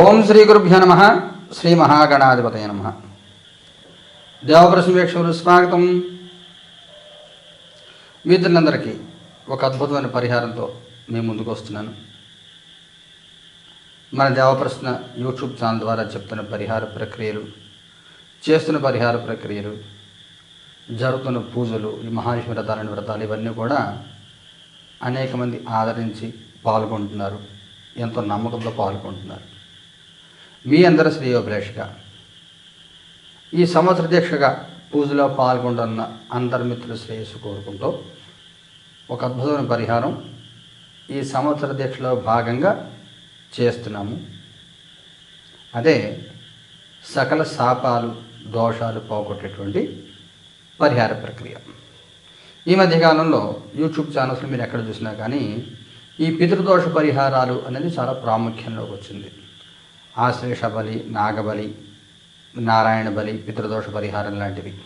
ఓం శ్రీ గురుభ్యో నమ. శ్రీ మహాగణాధిపతయ నమ. దేవప్రసంవేక్షకులు స్వాగతం. మిత్రులందరికీ ఒక అద్భుతమైన పరిహారంతో మేము ముందుకు వస్తున్నాను. మన దేవప్రశ్న యూట్యూబ్ ఛానల్ ద్వారా చెప్తున్న పరిహార ప్రక్రియలు చేస్తున్న పరిహార ప్రక్రియలు జరుగుతున్న పూజలు ఈ మహాలక్ష్మి వ్రతాలని వ్రతాలు ఇవన్నీ కూడా అనేక మంది ఆదరించి పాల్గొంటున్నారు. ఎంతో నమ్మకంతో పాల్గొంటున్నారు. మీ అందరి శ్రేయోభిలాషగా ఈ సంవత్సర దీక్షగా పూజలో పాల్గొంటున్న అందరి మిత్రుల శ్రేయస్సు కోరుకుంటూ ఒక అద్భుతమైన పరిహారం ఈ సంవత్సర దీక్షలో భాగంగా చేస్తున్నాము. అదే సకల శాపాలు దోషాలు పోగొట్టేటువంటి పరిహార ప్రక్రియ. ఈ మధ్యకాలంలో యూట్యూబ్ ఛానల్స్లో మీరు ఎక్కడ చూసినా కానీ ఈ పితృదోష పరిహారాలు అనేది చాలా ప్రాముఖ్యంలోకి వచ్చింది. ఆశ్లేష బలి నాగబలి నారాయణ బలి పితృదోష పరిహారం లాంటివి.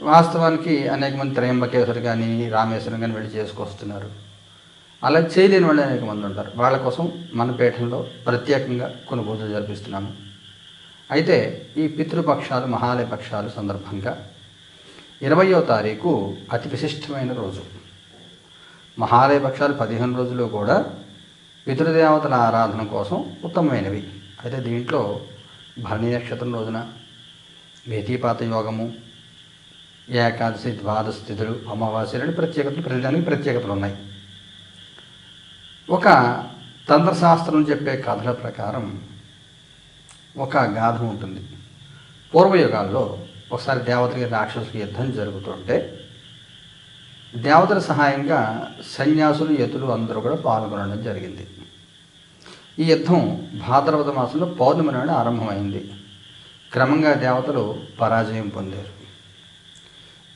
వాస్తవానికి అనేక మంది త్రయంబకేశ్వరు కానీ రామేశ్వరం కానీ వెళ్ళి చేసుకొస్తున్నారు. అలా చేయలేని వాళ్ళు అనేక మంది ఉంటారు. వాళ్ళ కోసం మన పీఠంలో ప్రత్యేకంగా కొన్ని పూజలు జరిపిస్తున్నాము. అయితే ఈ పితృపక్షాలు మహాలయ పక్షాలు సందర్భంగా ఇరవయో తారీఖు అతి విశిష్టమైన రోజు. మహాలయ పక్షాలు పదిహేను రోజులు కూడా పితృదేవతల ఆరాధన కోసం ఉత్తమమైనవి. అయితే దీంట్లో భరణి నక్షత్రం రోజున వ్యతిపాత యోగము ఏకాదశి ద్వాదశ తిథులు అమావాస్యలని ప్రత్యేకతలు ప్రతిదానికి ప్రత్యేకతలు ఉన్నాయి. ఒక తంత్రశాస్త్రం చెప్పే కథల ప్రకారం ఒక గాథ ఉంటుంది. పూర్వయుగాల్లో ఒకసారి దేవతలకి రాక్షసుకి యుద్ధం జరుగుతుంటే దేవతల సహాయంగా సన్యాసులు యతులు అందరూ కూడా పాల్గొనడం జరిగింది. ఈ యుద్ధం భాద్రపద మాసంలో పౌర్ణమి నాడు ఆరంభమైంది. క్రమంగా దేవతలు పరాజయం పొందారు.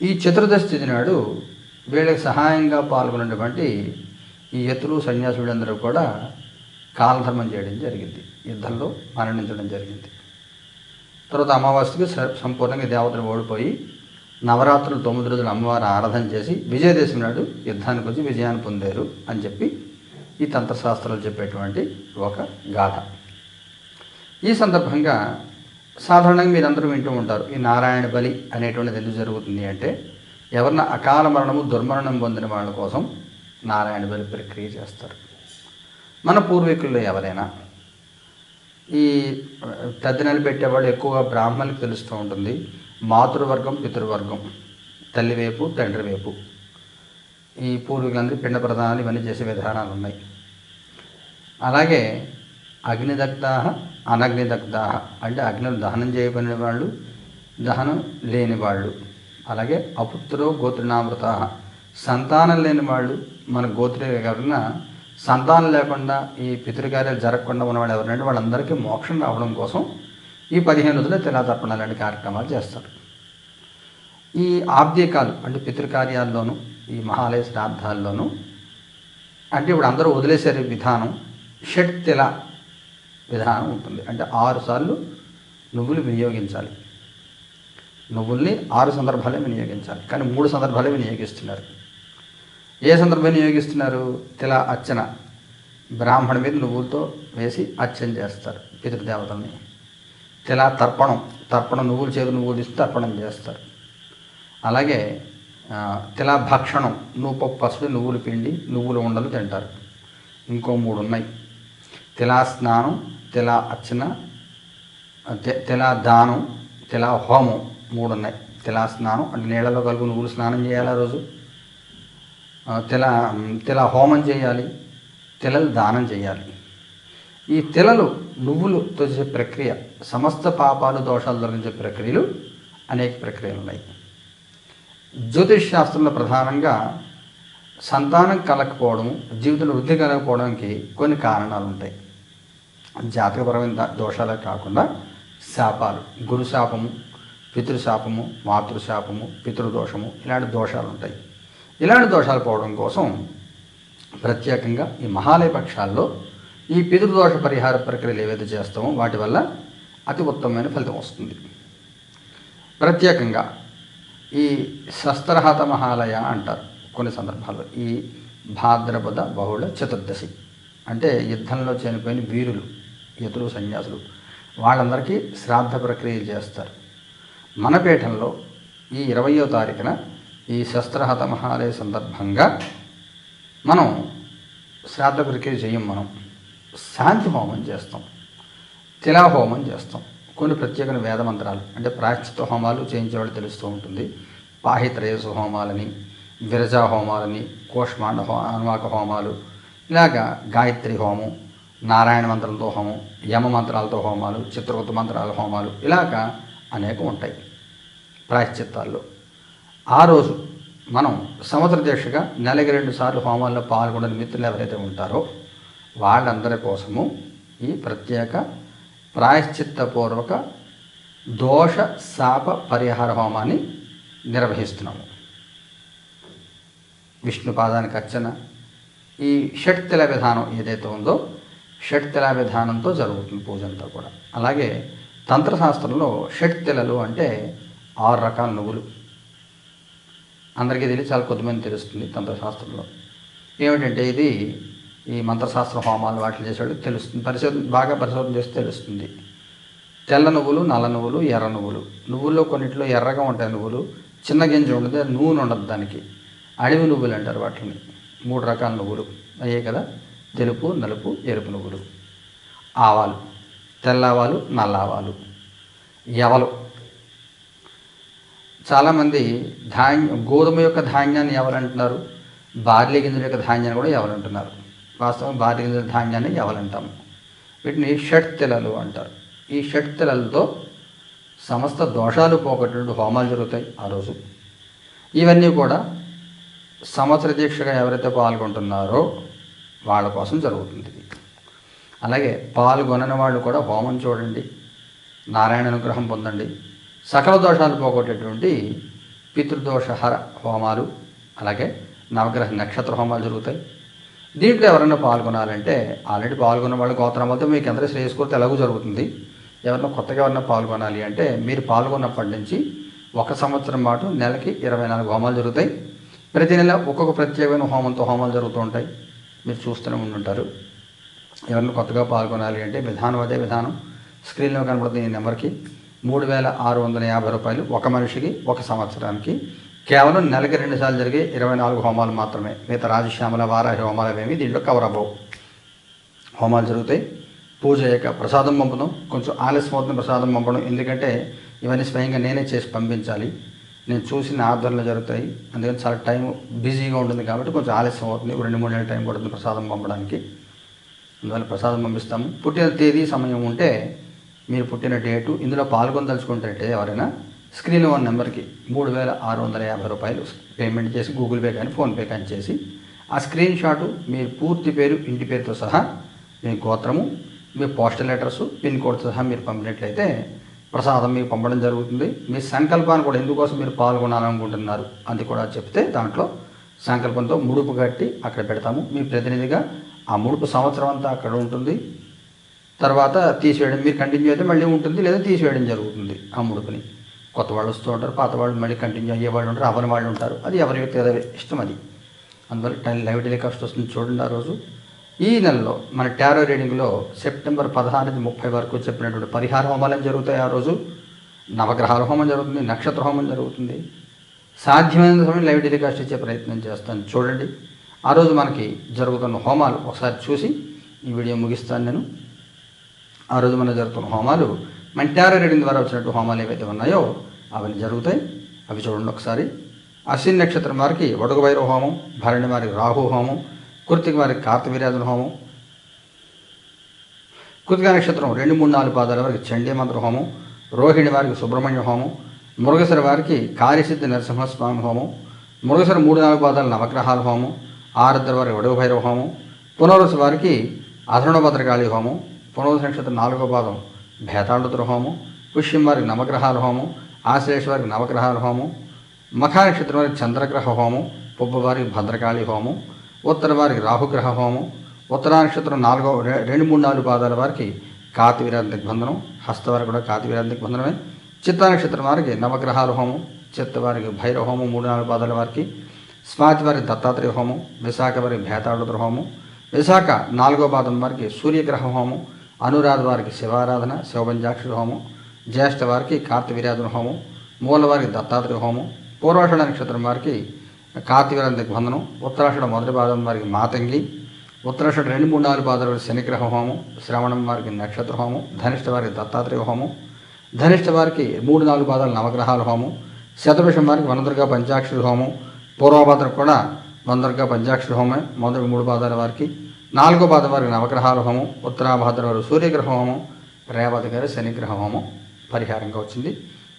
ఈ చతుర్దశి తిథి నాడు వీళ్ళకి సహాయంగా పాల్గొన్నటువంటి ఈ యతులు సన్యాసులందరూ కూడా కాలధర్మం చేయడం జరిగింది. యుద్ధంలో మరణించడం జరిగింది. తర్వాత అమావాస్యకి సంపూర్ణంగా దేవతలు ఓడిపోయి నవరాత్రులు తొమ్మిది రోజులు అమ్మవారి ఆరాధన చేసి విజయదశమి నాడు యుద్ధానికి వచ్చి విజయాన్ని పొందారు అని చెప్పి ఈ తంత్రశాస్త్రాలు చెప్పేటువంటి ఒక గాథ. ఈ సందర్భంగా సాధారణంగా మీరందరూ వింటూ ఉంటారు ఈ నారాయణ బలి అనేటువంటిది ఎందుకు జరుగుతుంది అంటే ఎవరిన అకాల మరణము దుర్మరణం పొందిన వాళ్ళ కోసం నారాయణ బలి ప్రక్రియ చేస్తారు. మన పూర్వీకుల్లో ఎవరైనా ఈ తద్దినలు పెట్టేవాళ్ళు ఎక్కువగా బ్రాహ్మణులకు తెలుస్తూ ఉంటుంది మాతృవర్గం పితృవర్గం తల్లి వైపు తండ్రి వైపు. ఈ పూర్వీకులందరూ పిండ ప్రధానాలు ఇవన్నీ చేసే విధానాలు ఉన్నాయి. అలాగే అగ్నిదగ్ధ అనగ్నిదగ్ధ అంటే అగ్నిలు దహనం చేయబడిన వాళ్ళు దహనం లేని వాళ్ళు. అలాగే అపుత్రో గోత్రనామృత సంతానం లేని వాళ్ళు మన గోత్రే ఎవరైనా సంతానం లేకుండా ఈ పితృకార్యాలు జరగకుండా ఉన్నవాళ్ళు ఎవరంటే వాళ్ళందరికీ మోక్షం రావడం కోసం ఈ పదిహేను రోజుల్లో తెలాతర్పణ లాంటి కార్యక్రమాలు చేస్తారు. ఈ ఆబ్దికాలు అంటే పితృకార్యాల్లోనూ ఈ మహాలయ శ్రాద్ధాల్లోనూ అంటే ఇప్పుడు అందరూ వదిలేసే విధానం షట్ తెల విధానం ఉంటుంది. అంటే ఆరు సార్లు నువ్వులు వినియోగించాలి. నువ్వుల్ని ఆరు సందర్భాలే వినియోగించాలి. కానీ మూడు సందర్భాలే వినియోగిస్తున్నారు. ఏ సందర్భం వినియోగిస్తున్నారు? తిల అర్చన. బ్రాహ్మణ మీద నువ్వులతో వేసి అర్చన చేస్తారు పితృదేవతల్ని. తిలా తర్పణం తర్పణం నువ్వులు చేదు నువ్వులు తీసి తర్పణం చేస్తారు. అలాగే తిలా భక్షణం నువ్వు పప్పు పసుపు నువ్వులు పిండి నువ్వులు ఉండలు తింటారు. ఇంకో మూడు ఉన్నాయి. తిలా స్నానం తిలా అర్చన తె- దానం తిలా హోమం మూడు ఉన్నాయి. తిలా స్నానం అంటే నీళ్ళలో కలుగు నువ్వులు స్నానం చేయాలి ఆ రోజు తిలా తిలా హోమం చేయాలి తిలలు దానం చేయాలి. ఈ తెలలు నువ్వులు చేసే ప్రక్రియ సమస్త పాపాలు దోషాలు తొలగించే ప్రక్రియలు అనేక ప్రక్రియలు ఉన్నాయి. జ్యోతిష్ శాస్త్రంలో ప్రధానంగా సంతానం కలగకపోవడం జీవితంలో వృద్ధి కలగకపోవడానికి కొన్ని కారణాలు ఉంటాయి. జాతకపరమైన దోషాలే కాకుండా శాపాలు గురు శాపము పితృశాపము మాతృశాపము పితృదోషము ఇలాంటి దోషాలు ఉంటాయి. ఇలాంటి దోషాలు పోవడం కోసం ప్రత్యేకంగా ఈ మహాలయ పక్షాల్లో ఈ పితృదోష పరిహార ప్రక్రియలు ఏవైతే చేస్తామో వాటి వల్ల అతి ఉత్తమమైన ఫలితం వస్తుంది. ప్రత్యేకంగా ఈ శస్త్రహత మహాలయ అంటారు కొన్ని సందర్భాల్లో. ఈ భాద్రపద బహుళ చతుర్దశి. అంటే యుద్ధంలో చనిపోయిన వీరులు యతులు సన్యాసులు వాళ్ళందరికీ శ్రాద్ధ ప్రక్రియలు చేస్తారు. మన పీఠంలో ఈ ఇరవయో తారీఖున ఈ శస్త్రహత మహాలయ సందర్భంగా మనం శ్రాద్ధ ప్రక్రియ చేయం మనం. శాంతి హోమం చేస్తాం. తిలా హోమం చేస్తాం. కొన్ని ప్రత్యేకమైన వేద మంత్రాలు అంటే ప్రాయశ్చిత్త హోమాలు చేయించేవాళ్ళు తెలుస్తూ ఉంటుంది. పాహిత్రయస హోమాలని విరజా హోమాలని కోష్మాండ హో అనువాక హోమాలు ఇలాగా గాయత్రి హోమం నారాయణ మంత్రంతో హోమం యమ మంత్రాలతో హోమాలు చిత్రగుప్త మంత్రాల హోమాలు ఇలాగా అనేకం ఉంటాయి ప్రాయశ్చిత్తాల్లో. ఆ రోజు మనం సంవత్సర దీక్షగా నెలకి రెండు సార్లు హోమాల్లో పాల్గొన్న మిత్రులు ఎవరైతే ఉంటారో వాళ్ళందరి కోసము ఈ ప్రత్యేక ప్రాయశ్చిత్తపూర్వక దోష శాప పరిహార హోమాన్ని నిర్వహిస్తున్నాము. విష్ణు పాదానికి అర్చన. ఈ షట్తిల విధానం ఏదైతే ఉందో షట్తిల విధానంతో జరుగుతుంది పూజ అంతా కూడా. అలాగే తంత్రశాస్త్రంలో షట్తిలలు అంటే ఆరు రకాల నువ్వులు. అందరికీ తెలియదు చాలా కొద్దిమంది తెలుస్తుంది తంత్రశాస్త్రంలో. ఏమిటంటే ఇది ఈ మంత్రశాస్త్ర హోమాలు వాటిని చేసేవాళ్ళు తెలుస్తుంది. పరిశోధన బాగా పరిశోధన చేస్తే తెలుస్తుంది. తెల్ల నువ్వులు నల్ల నువ్వులు ఎర్ర నువ్వులు. నువ్వుల్లో కొన్నిట్లో ఎర్రగా ఉంటాయి నువ్వులు. చిన్న గింజ ఉండదు నూనె ఉండదు దానికి. అడవి నువ్వులు అంటారు వాటిని. మూడు రకాల నువ్వులు. అయ్యే కదా? తెలుపు నలుపు ఎరుపు నువ్వులు. ఆవాలు. తెల్ల ఆవాలు నల్ల ఆవాలు. ఎవలు. చాలామంది ధాన్యం గోధుమ యొక్క ధాన్యాన్ని ఎవరంటున్నారు బార్లీ గింజల యొక్క ధాన్యాన్ని కూడా ఎవరంటున్నారు వాస్తవం భారీ ధాన్యాన్ని ఎవలంటాము వీటిని షట్తెలలు అంటారు. ఈ షట్తెలలతో సమస్త దోషాలు పోగొట్టినట్టు హోమాలు జరుగుతాయి ఆ రోజు. ఇవన్నీ కూడా సంవత్సర దీక్షగా ఎవరైతే పాల్గొంటున్నారో వాళ్ళ కోసం జరుగుతుంది. ఇది అలాగే పాల్గొనని వాళ్ళు కూడా హోమం చూడండి నారాయణ అనుగ్రహం పొందండి సకల దోషాలు పోగొట్టేటువంటి పితృదోషహర హోమాలు అలాగే నవగ్రహ నక్షత్ర హోమాలు జరుగుతాయి. దీంట్లో ఎవరైనా పాల్గొనాలంటే ఆల్రెడీ పాల్గొన్న వాళ్ళు గోత్రమాలతో మీకు ఎంత శ్రేయస్కూర్తి ఎలాగో జరుగుతుంది? ఎవరైనా కొత్తగా ఎవరైనా పాల్గొనాలి అంటే మీరు పాల్గొన్నప్పటి నుంచి ఒక సంవత్సరం పాటు నెలకి ఇరవై నాలుగు హోమాలు జరుగుతాయి. ప్రతి నెల ఒక్కొక్క ప్రత్యేకమైన హోమంతో హోమాలు జరుగుతూ ఉంటాయి. మీరు చూస్తూనే ఉండుంటారు. ఎవరైనా కొత్తగా పాల్గొనాలి అంటే విధానం అదే విధానం. స్క్రీన్లో కనబడుతుంది ఈ నెంబర్కి. మూడు వేల ఆరు వందల యాభై రూపాయలు ఒక మనిషికి ఒక సంవత్సరానికి కేవలం నెలకి రెండుసార్లు జరిగే ఇరవై నాలుగు హోమాలు మాత్రమే. మిగతా రాజశ్యామల వారాహి హోమాలు ఏమి దీంట్లో కవర్ అవ్వవు. హోమాలు జరుగుతాయి. పూజ అయ్యాక ప్రసాదం పంపడం కొంచెం ఆలస్యం అవుతుంది ప్రసాదం పంపడం. ఎందుకంటే ఇవన్నీ స్వయంగా నేనే చేసి పంపించాలి. నేను చూసిన ఆధ్వర్యంలో జరుగుతాయి. అందుకని చాలా టైం బిజీగా ఉంటుంది కాబట్టి కొంచెం ఆలస్యం అవుతుంది. రెండు మూడు నెలల టైం పడుతుంది ప్రసాదం పంపడానికి. అందువల్ల ప్రసాదం పంపిస్తాము. పుట్టిన తేదీ సమయం ఉంటే మీరు పుట్టిన డేటు ఇందులో పాల్గొనదలుచుకుంటే ఎవరైనా స్క్రీన్ వన్ నెంబర్కి మూడు వేల ఆరు వందల యాభై రూపాయలు పేమెంట్ చేసి గూగుల్ పే కానీ ఫోన్పే కానీ చేసి ఆ స్క్రీన్ షాటు మీ పూర్తి పేరు ఇంటి పేరుతో సహా మీ గోత్రము మీ పోస్టల్ అడ్రస్ పిన్ కోడ్తో సహా మీరు పంపినట్లయితే ప్రసాదం మీకు పంపడం జరుగుతుంది. మీ సంకల్పాన్ని కూడా ఎందుకోసం మీరు పాల్గొనాలనుకుంటున్నారు అది కూడా చెప్తే దాంట్లో సంకల్పంతో ముడుపు కట్టి అక్కడ పెడతాము. మీ ప్రతినిధిగా ఆ ముడుపు సంవత్సరం అంతా అక్కడ ఉంటుంది. తర్వాత తీసివేయడం మీరు కంటిన్యూ అయితే మళ్ళీ ఉంటుంది లేదా తీసివేయడం జరుగుతుంది ఆ ముడుపుని. కొత్త వాళ్ళు వస్తూ ఉంటారు పాత వాళ్ళు మళ్ళీ కంటిన్యూ అయ్యే వాళ్ళు ఉంటారు అవని వాళ్ళు ఉంటారు. అది ఎవరి వ్యక్తి ఇష్టం అది. అందువల్ల టైం లైవ్ టెలికాస్ట్ వస్తుంది చూడండి ఆ రోజు. ఈ నెలలో మన టారో రీడింగ్లో సెప్టెంబర్ పదహారు ముప్పై వరకు చెప్పినటువంటి పరిహార హోమాలు జరుగుతాయి ఆ రోజు. నవగ్రహాల హోమం జరుగుతుంది నక్షత్ర హోమం జరుగుతుంది. సాధ్యమైన సమయం లైవ్ టెలికాస్ట్ ఇచ్చే ప్రయత్నం చేస్తాను. చూడండి. ఆ రోజు మనకి జరుగుతున్న హోమాలు ఒకసారి చూసి ఈ వీడియో ముగిస్తాను నేను. ఆ రోజు మన జరుగుతున్న హోమాలు మన టారో రీడింగ్ ద్వారా వచ్చినట్టు హోమాలు ఏవైతే ఉన్నాయో అవన్నీ జరుగుతాయి. అవి చూడండి ఒకసారి. అశ్విన్ నక్షత్రం వారికి వడుగు భైరవ హోమం భరణి వారికి రాహు హోమం కృతికి వారికి కార్తవీర్యాజన హోమం కృతిక నక్షత్రం రెండు మూడు నాలుగు పాదాల వారికి చండీ మంత్ర హోమం రోహిణి వారికి సుబ్రహ్మణ్య హోమం మృగశర వారికి కార్యసిద్ధి నరసింహస్వామి హోమం మృగశర మూడు నాలుగు పాదాల నవగ్రహాల హోమం ఆరుద్ర వారికి వడుగు భైరవ హోమం పునరుస వారికి అధరుణభద్రకాళి హోమం పునరుస నక్షత్రం నాలుగో పాదం భేతాళుద్ర హోమం పుష్యం వారికి నవగ్రహాల హోమం ఆశ్లేషవారికి నవగ్రహాల హోమం మఖానక్షత్రం వారికి చంద్రగ్రహ హోమం పుబ్బవారికి భద్రకాళి హోమం ఉత్తర వారికి రాహుగ్రహ హోమం ఉత్తరా నక్షత్రం నాలుగో రె- రెండు మూడు నాలుగు పాదాల వారికి కాతివీర బంధనం హస్తవారి కూడా కాతివీర బంధనమే చిత్తా నక్షత్రం వారికి నవగ్రహాల హోమం చిత్త వారికి భైరవ హోమం మూడు నాలుగు పాదాల వారికి స్వాతి వారికి దత్తాత్రేయ హోమం విశాఖ వారికి భేతాళుద్ర హోమం విశాఖ నాలుగో పాదం వారికి సూర్యగ్రహ హోమం అనురాధ వారికి శివారాధన శివపంచాక్షరి హోమం జ్యేష్ఠ వారికి కార్తవీర్యాధన హోమం మూల వారికి దత్తాత్రేయ హోమం పూర్వాషణ నక్షత్రం వారికి కార్తీవీర దిగ్బంధనం ఉత్తరాషణ మొదటి పాదం వారికి మాతంగి ఉత్తరాషణ రెండు మూడు నాలుగు పాదాల వారికి శనిగ్రహ హోమం శ్రవణం వారికి నక్షత్ర హోమం ధనిష్ఠ వారికి దత్తాత్రేయ హోమం ధనిష్ఠ వారికి మూడు నాలుగు పాదాల నవగ్రహాల హోమం శతభిషం వారికి వనదుర్గా పంచాక్షరి హోమం పూర్వభద్ర కూడా వనదుర్గా పంచాక్షరి హోమం మొదటి మూడు పాదాల వారికి నాలుగో పాదం వారికి నవగ్రహాల హోమం ఉత్తరాభాద్ర వారు సూర్యగ్రహ హోమం రేవతి గారి శనిగ్రహ హోమం పరిహారంగా వచ్చింది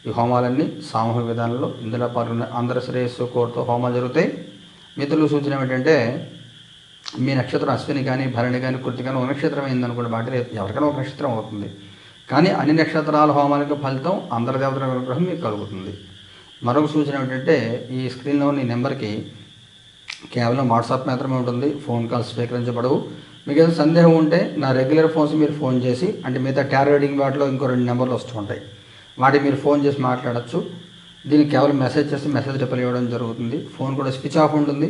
ఈ హోమాలన్నీ సామూహిక విధానంలో ఇందులో పాల్గొన్న అందరి శ్రేయస్సు కోరుతూ హోమాలు జరుగుతాయి. మిత్రులు సూచన ఏమిటంటే మీ నక్షత్రం అశ్విని కానీ భరణి కానీ కృతి కానీ ఒక నక్షత్రం అయిందనుకోండి వాటి ఎవరికైనా ఒక నక్షత్రం అవుతుంది. కానీ అన్ని నక్షత్రాల హోమాలకు ఫలితం అందరి దేవతల అనుగ్రహం మీకు కలుగుతుంది. మరొక సూచన ఏమిటంటే ఈ స్క్రీన్లో ఈ నెంబర్కి కేవలం వాట్సాప్ మాత్రమే ఉంటుంది. ఫోన్ కాల్స్ స్వీకరించబడవు. మీకు ఏదైనా సందేహం ఉంటే నా రెగ్యులర్ ఫోన్స్ మీరు ఫోన్ చేసి అంటే మిగతా టారో రీడింగ్ వాటిలో ఇంకో రెండు నెంబర్లు వస్తూ ఉంటాయి. వాటికి మీరు ఫోన్ చేసి మాట్లాడచ్చు. దీనికి కేవలం మెసేజ్ చేస్తే మెసేజ్ రిప్లై ఇవ్వడం జరుగుతుంది. ఫోన్ కూడా స్విచ్ ఆఫ్ ఉంటుంది.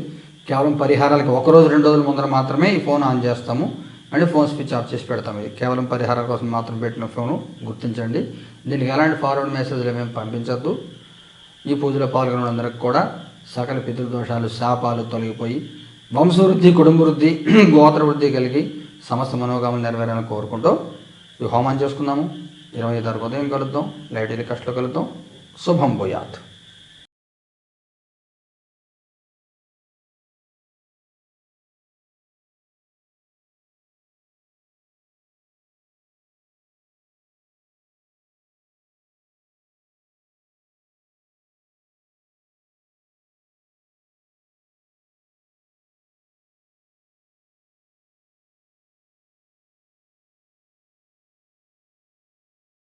కేవలం పరిహారాలకి ఒక రోజు రెండు రోజుల ముందర మాత్రమే ఈ ఫోన్ ఆన్ చేస్తాము. అంటే ఫోన్ స్విచ్ ఆఫ్ చేసి పెడతాము ఇది కేవలం పరిహారాల కోసం మాత్రం పెట్టిన ఫోను గుర్తించండి. దీనికి ఎలాంటి ఫార్వర్డ్ మెసేజ్లు ఏమేమి పంపించద్దు. ఈ పూజలో పాల్గొన్న అందరికి కూడా సకల పితృదోషాలు శాపాలు తొలగిపోయి వంశవృద్ధి గోతర వృద్ధి కలిగి సమస్త మనోగాములు నెరవేరాలని కోరుకుంటూ ఈ హోమం చేసుకుందాము. ఇరవై తారీఖు ఉదయం కలుద్దాం. లైట్ కష్టలో కలుద్దాం. శుభం భూయాత్.